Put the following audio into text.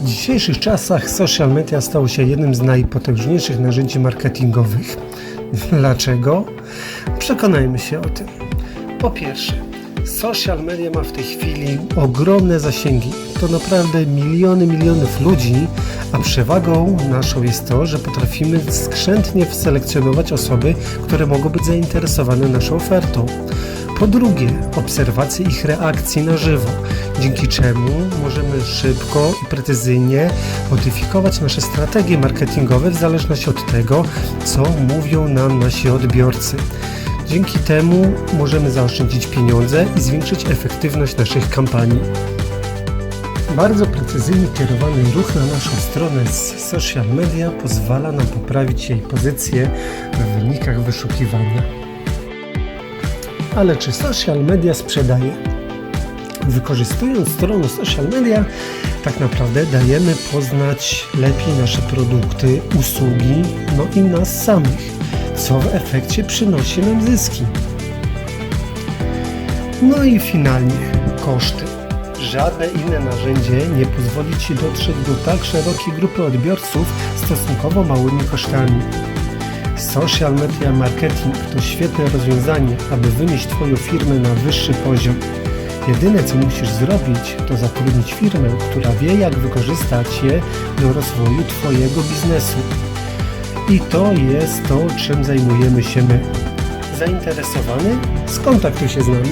W dzisiejszych czasach social media stało się jednym z najpotężniejszych narzędzi marketingowych. Dlaczego? Przekonajmy się o tym. Po pierwsze, social media ma w tej chwili ogromne zasięgi. To naprawdę miliony, milionów ludzi, a przewagą naszą jest to, że potrafimy skrzętnie selekcjonować osoby, które mogą być zainteresowane naszą ofertą. Po drugie, obserwacje ich reakcji na żywo, dzięki czemu możemy szybko i precyzyjnie modyfikować nasze strategie marketingowe w zależności od tego, co mówią nam nasi odbiorcy. Dzięki temu możemy zaoszczędzić pieniądze i zwiększyć efektywność naszych kampanii. Bardzo precyzyjnie kierowany ruch na naszą stronę z social media pozwala nam poprawić jej pozycję w wynikach wyszukiwania. Ale czy social media sprzedaje? Wykorzystując stronę social media, tak naprawdę dajemy poznać lepiej nasze produkty, usługi, no i nas samych, co w efekcie przynosi nam zyski. No i finalnie koszty. Żadne inne narzędzie nie pozwoli Ci dotrzeć do tak szerokiej grupy odbiorców stosunkowo małymi kosztami. Social media marketing to świetne rozwiązanie, aby wynieść Twoją firmę na wyższy poziom. Jedyne co musisz zrobić, to zatrudnić firmę, która wie jak wykorzystać je do rozwoju Twojego biznesu. I to jest to, czym zajmujemy się my. Zainteresowany? Skontaktuj się z nami.